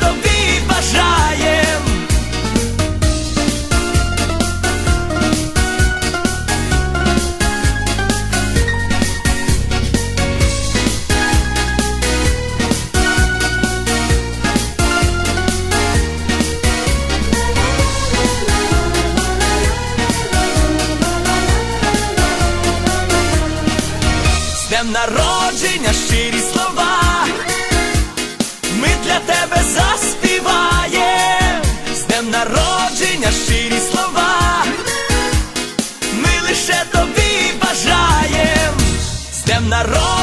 Тобі бажаєм. з народження щирі слова. Ми для тебе заспіваєм,